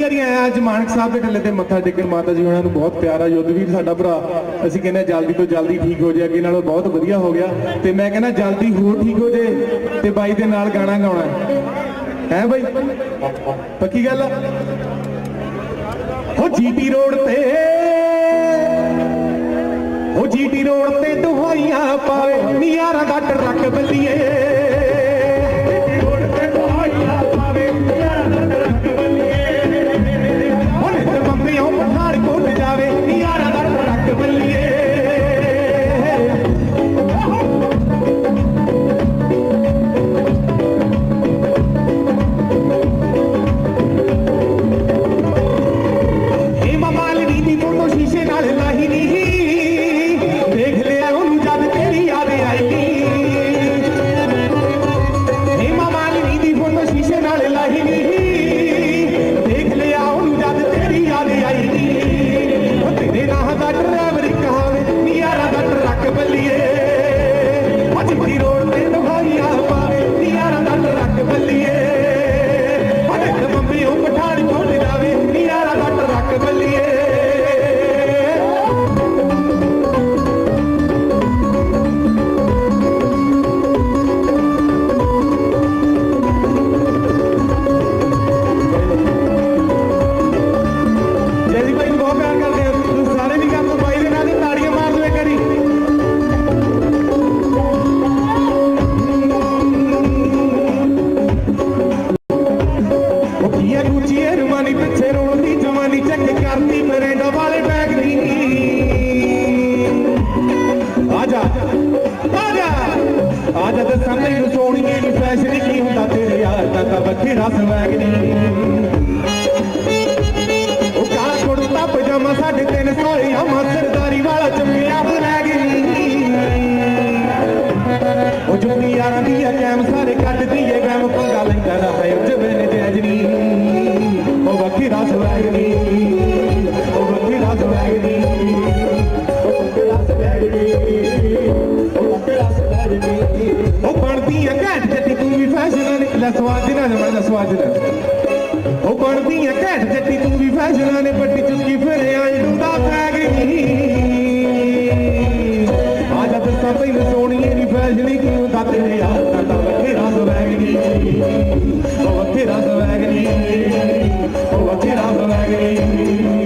ਕਰੀਆਂ ਅੱਜ ਮਾਨਕ ਸਾਹਿਬ ਦੇ ਢੱਲੇ ਤੇ ਮੱਥਾ ਟੇਕਣ, ਮਾਤਾ ਜੀ ਉਹਨਾਂ ਨੂੰ ਬਹੁਤ ਪਿਆਰਾ ਯੁੱਧਵੀਰ ਸਾਡਾ ਭਰਾ, ਅਸੀਂ ਕਹਿੰਦੇ ਜਲਦੀ ਤੋਂ ਜਲਦੀ ਠੀਕ ਹੋ ਜਾਏ ਅੱਗੇ ਨਾਲੋਂ ਬਹੁਤ ਵਧੀਆ ਹੋ ਗਿਆ। ਤੇ ਮੈਂ ਕਹਿੰਦਾ ਜਲਦੀ ਹੋਰ ਠੀਕ ਹੋ ਜੇ, ਤੇ ਬਾਈ ਦੇ ਨਾਲ ਗਾਣਾ ਗਾਉਣਾ ਹੈ। ਬਾਈ? ਪੱਕੀ ਗੱਲ ਹੋ ਜੀਟੀ ਰੋਡ ਤੇ, ਹੋ ਜੀਟੀ ਰੋਡ ਤੇ ਦੁਹਾਈਆਂ ਪਾਵੇ ਨਿਆਰਾ ਦਾ ਟਰੱਕ ਬੱਲੀਏ। ਤਿੰਨ ਸਰਦਾਰੀ ਵਾਲਾ ਚੁੰਮਿਆ ਬਲੈਗ ਉਹ ਜੁੰਦੀ ਯਾਰਾਂ ਦੀ ਆ ਕੈਮ ਸਾਰੇ ਕੱਢਦੀ ਏ ਗੈਮ ਪੰਗਾ ਲੈਂਦਾ ਨਾ ਹੈ ਜਵੇ ਨੇ ਜੈਜਨੀ ਉਹ ਵੱਖਰਾ ਸਵੈਗਨੀ ਉਹ ਵੱਖਰਾ ਸਵੈਗਨੀ ਉਹ ਵੱਖਰਾ ਸਵੈਗਨੀ ਉਹ ਵੱਖਰਾ ਸਵੈਗਨੀ ਉਹ ਬਣਦੀ ਆ ਘੈਂਟ ਜੱਟੀ ਤੂੰ ਵੀ ਫੈਸ਼ਨ ਨੇ ਸਵਾਦ ਨਾ ਜਮਾ ਦਾ ਸਵਾਦ ਨਾ ਉਹ ਬਣਦੀ ਆ ਘੈਂਟ ਜੱਟੀ, ਤੂੰ ਵੀ ਫੈਸ਼ਨਾਂ ਨੇ ਪੱਟੀ ਚੁੱਕੀ, ਫਿਰ ਆਈ ਡੁੰਦਾ ਪੈ ਗਈ। ਆ ਜਾ ਤੇ ਸਾਪੇ ਨੂੰ ਸੋਣੀਏ ਨੀ ਫੈਸ਼ਨੀ ਕੀ ਹੁੰਦਾ ਤੇਰੇ ਯਾਰ ਦਾ ਬਥੇਰਾ ਸਵੈਗਨੀ। ਉਹ ਬਥੇਰਾ ਸਵੈਗਨੀ, ਉਹ ਬਥੇਰਾ ਸਵੈਗਨੀ।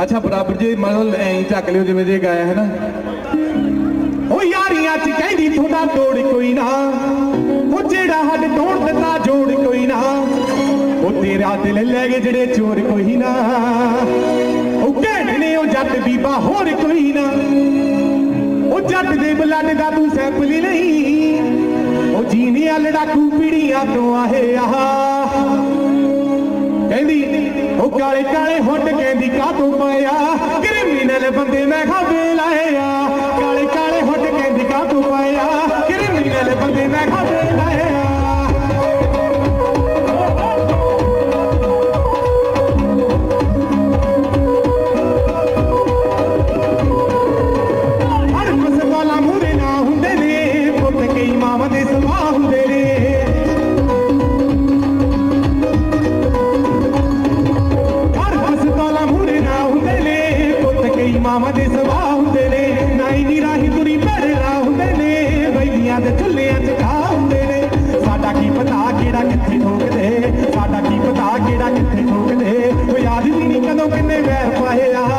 ਅੱਛਾ, ਬਰਾਬਰ ਜੀ ਮਤਲਬ ਐਂ ਹੀ ਲਿਓ ਜਿਵੇਂ ਜੇ ਗਾਇਆ ਹੈ ਨਾ। ਉਹ ਯਾਰੀਆਂ ਚ ਕਹਿੰਦੀ ਤੁਹਾਡਾ ਤੋੜ ਕੋਈ ਨਾ। ਉਹ ਜਿਹੜਾ ਹੱਡ ਤੋੜ ਦਿੱਤਾ, ਜੋੜ ਕੋਈ ਨਾ। ਉਹ ਤੇਰਾ ਦਿਲ ਲੈ ਗਏ ਜਿਹੜੇ ਚੋਰ ਕੋਈ ਨਾ। ਉਹ ਘੈਂਟ ਨੇ ਉਹ ਜੱਟ ਬੀਬਾ ਹੋਰ ਕੋਈ ਨਾ। ਉਹ ਜੱਟ ਦੇ ਬਲੱਡ ਦਾ ਤੂੰ ਸੈਂਪਲ ਨਹੀਂ। ਉਹ ਜੀਨੇ ਆ ਲੜਾਕੂ ਪੀੜੀਆਂ ਤੋਂ ਆਹੇ ਆਹ ਕਾਤੋਂ ਪਾਇਆ ਕ੍ਰਿਮੀਨਲ ਬੰਦੇ ਮੈਂ ਖਾਵੇ ਵੀ ਨਹੀਂ ਕਦੋਂ ਕਿੰਨੇ ਵੈਰ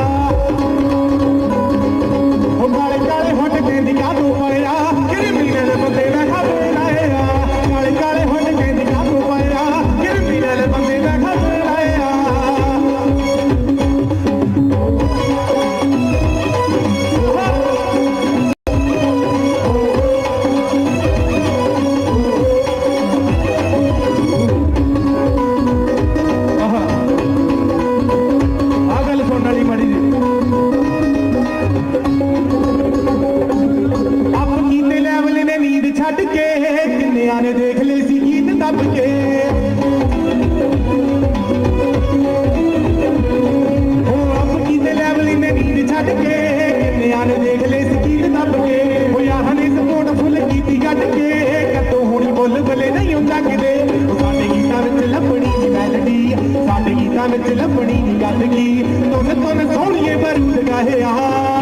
ਕਿੰਨਿਆਂ ਦੇਖ ਲਈ ਸੀ ਦੱਬ ਕੇ। ਉਹ ਯਾਰਾਂ ਨੇ ਸਪੋਰਟ ਫੁੱਲ ਕੀਤੀ ਗੱਡ ਕੇ। ਕਦੋਂ ਹੋਣੀ ਬੁੱਲ ਬਲੇ ਨਹੀਂ ਹੁੰਦਾ ਕਿਤੇ ਸਾਡੇ ਗੀਤਾਂ ਵਿੱਚ ਲੱਭਣੀ ਜੀ ਮੈਲਡੀ ਸਾਡੇ ਗੀਤਾਂ ਵਿੱਚ ਲੱਭਣੀ ਜੀ ਗੱਲ ਕੀ। ਤੁਨ ਤੁਨ ਸੋਹਣੀਏ ਬਰੂਦ ਗਾਏ ਆ।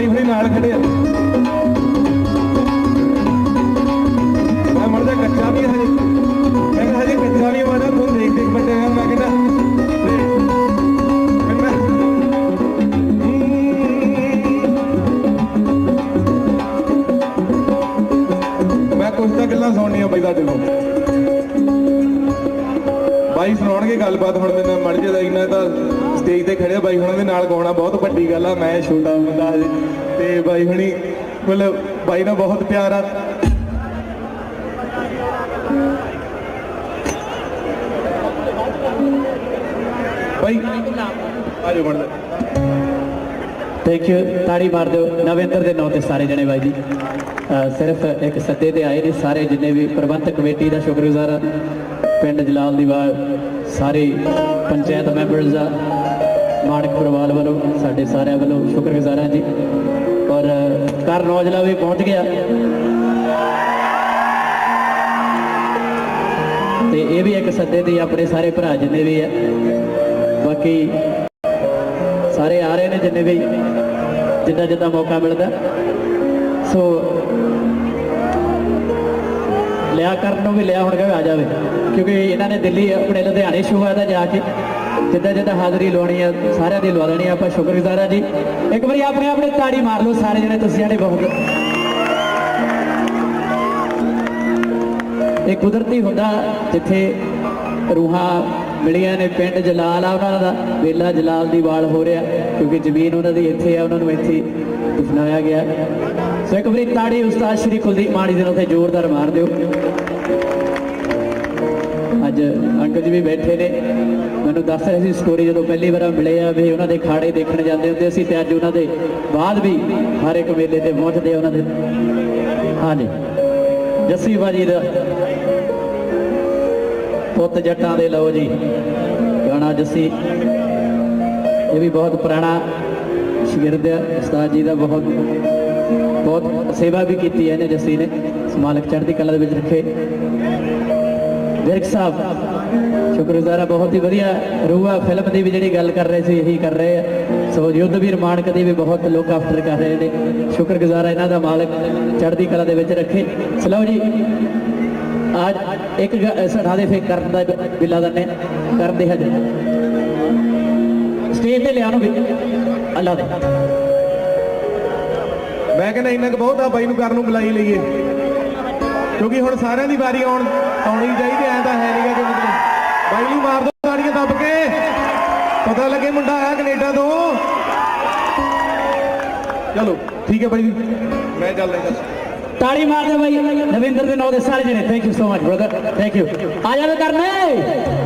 ਬਾਈ ਹੁਣੇ ਨਾਲ ਖੜੇ ਆ। ਮੈਂ ਮਰਦਾ ਕੱਚਾ ਵੀ ਹਜੇ। ਮੈਂ ਕਿਹਾ ਹਜੇ ਕੱਚਾ ਵੀ ਮਾੜਾ ਤੁਹਾਨੂੰ ਦੇਖ ਦੇਖ ਬੱਟੇ ਆ ਮੈਂ ਕਹਿੰਦਾ ਫਿਰ ਮੈਂ ਮੈਂ ਕੁਝ ਤਾਂ ਗੱਲਾਂ ਸੁਣਨੀਆਂ ਬਈ ਤੁਹਾਡੇ ਕੋਲ ਬਾਈ ਸੁਣਾਉਣਗੇ ਗੱਲਬਾਤ ਹੁਣ ਮੈਨੂੰ ਮੜ ਜੇ ਦਾ ਇਹਨਾਂ ਤਾਂ ਸਟੇਜ ਤੇ ਖੜਿਆ ਬਾਈ ਹੁਣਾਂ ਦੇ ਨਾਲ ਗਾਉਣਾ ਬਹੁਤ ਵੱਡੀ ਗੱਲ ਆ, ਮੈਂ ਛੋਟਾ ਬੰਦਾ ਹਜੇ। ਤੇ ਬਾਈ ਹੁਣੀ, ਮਤਲਬ ਬਾਈ ਨਾਲ ਬਹੁਤ ਪਿਆਰ ਆ। ਬਾਈ, ਆਜੋ ਬਣਦਾ ਥੈਂਕ ਯੂ ਤਾੜੀ ਮਾਰ ਦਿਓ। ਨਵਿੰਦਰ ਦੇ ਨਾਂ ਤੇ ਸਾਰੇ ਜਣੇ ਬਾਈ ਜੀ। ਸਿਰਫ ਇੱਕ ਸੱਦੇ ਤੇ ਆਏ ਨੇ ਸਾਰੇ, ਜਿੰਨੇ ਵੀ ਪ੍ਰਬੰਧਕ ਕਮੇਟੀ ਦਾ ਸ਼ੁਕਰਗੁਜ਼ਾਰ ਹਾਂ। ਪਿੰਡ ਜਲਾਲ ਦੀਵਾਰ ਸਾਰੇ ਪੰਚਾਇਤ ਮੈਂਬਰਸ ਦਾ ਮਾਨਕ ਪਰਿਵਾਰ ਵੱਲੋਂ, ਸਾਡੇ ਸਾਰਿਆਂ ਵੱਲੋਂ ਸ਼ੁਕਰਗੁਜ਼ਾਰ ਹਾਂ ਜੀ। ਔਰ ਕਰ ਨੌਜਲਾ ਵੀ ਪਹੁੰਚ ਗਿਆ। ਤੇ ਇਹ ਵੀ ਇੱਕ ਸੱਦੇ ਦੀ ਆਪਣੇ ਸਾਰੇ ਭਰਾ ਜਿੰਨੇ ਵੀ ਆ, ਬਾਕੀ ਸਾਰੇ ਆ ਰਹੇ ਨੇ ਜਿੰਨੇ ਵੀ ਜਿੱਦਾਂ ਜਿੱਦਾਂ ਮੌਕਾ ਮਿਲਦਾ। ਸੋ ਲਿਆ ਕਰਨ ਨੂੰ ਵੀ ਲਿਆ ਹੁਣ ਕਹੇ ਆ ਜਾਵੇ? ਕਿਉਂਕਿ ਇਹਨਾਂ ਨੇ ਦਿੱਲੀ ਆਪਣੇ ਲੁਧਿਆਣੇ ਸ਼ੋਅ ਆਦਾ ਜਾ ਕੇ ਜਿੱਦਾਂ ਜਿੱਦਾਂ ਹਾਜ਼ਰੀ ਲਾਉਣੀ ਆ, ਸਾਰਿਆਂ ਦੀ ਲਵਾ ਲੈਣੀ ਆਪਾਂ ਸ਼ੁਕਰਗੁਜ਼ਾਰ ਆ ਜੀ। ਇੱਕ ਵਾਰੀ ਆਪਣੇ ਆਪਣੇ ਤਾੜੀ ਮਾਰ ਲਓ ਸਾਰੇ ਜਣੇ, ਤੁਸੀਂ ਜਿਹੜੇ ਬਹੁਤ। ਇਹ ਕੁਦਰਤੀ ਹੁੰਦਾ ਜਿੱਥੇ ਰੂਹਾਂ ਮਿਲੀਆਂ ਨੇ, ਪਿੰਡ ਜਲਾਲ ਆ ਉਹਨਾਂ ਦਾ ਵੇਲਾ ਜਲਾਲ ਦੀ ਵਾਲ ਹੋ ਰਿਹਾ, ਕਿਉਂਕਿ ਜ਼ਮੀਨ ਉਹਨਾਂ ਦੀ ਇੱਥੇ ਆ, ਉਹਨਾਂ ਨੂੰ ਇੱਥੇ ਦਫਨਾਇਆ ਗਿਆ। ਸੋ ਇੱਕ ਵਾਰੀ ਤਾੜੀ ਉਸਤਾਦ ਸ਼੍ਰੀ ਕੁਲਦੀਪ ਮਾਣੀ ਦੇ ਨਾਲ ਤੇ ਜ਼ੋਰਦਾਰ ਮਾਰ ਦਿਓ। ਅੱਜ ਅੰਕਲ ਜੀ ਵੀ ਬੈਠੇ ਨੇ। ਮੈਨੂੰ ਦੱਸ ਰਹੇ ਸੀ ਸਟੋਰੀ ਜਦੋਂ ਪਹਿਲੀ ਵਾਰ ਮਿਲੇ ਆ ਵੀ ਉਹਨਾਂ ਦੇ ਖਾੜੇ ਦੇਖਣ ਜਾਂਦੇ ਹੁੰਦੇ ਸੀ ਤੇ ਅੱਜ ਉਹਨਾਂ ਦੇ ਬਾਅਦ ਵੀ ਹਰ ਇੱਕ ਮੇਲੇ ਤੇ ਪਹੁੰਚਦੇ ਉਹਨਾਂ ਦੇ। ਹਾਂਜੀ। ਜੱਸੀ ਬਾਜੀ ਦਾ ਪੁੱਤ ਜੱਟਾਂ ਦੇ ਲਓ ਜੀ। ਗਾਣਾ ਜੱਸੀ। ਇਹ ਵੀ ਬਹੁਤ ਪੁਰਾਣਾ ਸ਼ਗਿਰਦ ਹੈ ਉਸਤਾਦ ਜੀ ਦਾ ਬਹੁਤ ਬਹੁਤ ਸੇਵਾ ਵੀ ਕੀਤੀ ਹੈ ਇਹਨੇ ਜੱਸੀ ਨੇ। ਮਾਲਕ ਚੜ੍ਹਦੀ ਕਲਾ ਦੇ ਵਿੱਚ ਰੱਖੇ। ਵਿਰਕ ਸਾਹਿਬ, ਸ਼ੁਕਰਗੁਜ਼ਾਰ ਬਹੁਤ ਹੀ ਵਧੀਆ ਰੂਹਾ ਫਿਲਮ ਦੀ ਵੀ ਜਿਹੜੀ ਗੱਲ ਕਰ ਰਹੇ ਸੀ, ਇਹੀ ਕਰ ਰਹੇ ਆ। ਸੋ ਯੁੱਧ ਵੀਰ ਮਾਨਕ ਦੀ ਵੀ ਬਹੁਤ ਲੋਕ ਆਫਟਰ ਕਰ ਰਹੇ ਨੇ। ਸ਼ੁਕਰਗੁਜ਼ਾਰ ਇਹਨਾਂ ਦਾ ਮਾਲਕ ਚੜ੍ਹਦੀ ਕਲਾ ਦੇ ਵਿੱਚ ਰੱਖੇ। ਸਲੋ ਜੀ ਅੱਜ ਇੱਕ ਸੜਾ ਦੇ ਫੇਕ ਕਰਨ ਦਾ ਬਿੱਲਾ ਦੰਨੇ ਕਰਦੇ ਹਜੇ। ਸਟੇਜ ਤੇ ਲਿਆਉਣ ਨੂੰ ਵੀ, ਅੱਲਾ ਦੇ। ਮੈਂ ਕਹਿੰਦਾ ਇੰਨਾ ਕੁ ਬਹੁਤ ਆ, ਬਾਈ ਨੂੰ ਕਰਨ ਨੂੰ ਬੁਲਾਈ ਲਈਏ। ਕਿਉਂਕਿ ਹੁਣ ਸਾਰਿਆਂ ਦੀ ਵਾਰੀ ਆਉਣ, ਆਉਣੀ ਚਾਹੀਦੀ, ਐਂ ਤਾਂ ਹੈ ਨਹੀਂਗਾ ਕਿ ਮਤਲਬ ਬਾਈ ਨੂੰ ਮਾਰ ਦੋ ਤਾੜੀਆਂ ਦੱਬ ਕੇ। ਪਤਾ ਲੱਗੇ ਮੁੰਡਾ ਆਇਆ ਕੈਨੇਡਾ ਤੋਂ। ਚਲੋ, ਠੀਕ ਹੈ ਬਾਈ ਜੀ। ਮੈਂ ਚੱਲਦਾ ਜੀ। ਤਾੜੀ ਮਾਰ ਦੇ ਬਾਈ। ਨਵਿੰਦਰ ਦੇ ਨਾਂ ਦੇ ਸਾਰੇ ਜਣੇ thank you so much brother thank you ਆ ਜਾਵੇ ਕਰਨੇ।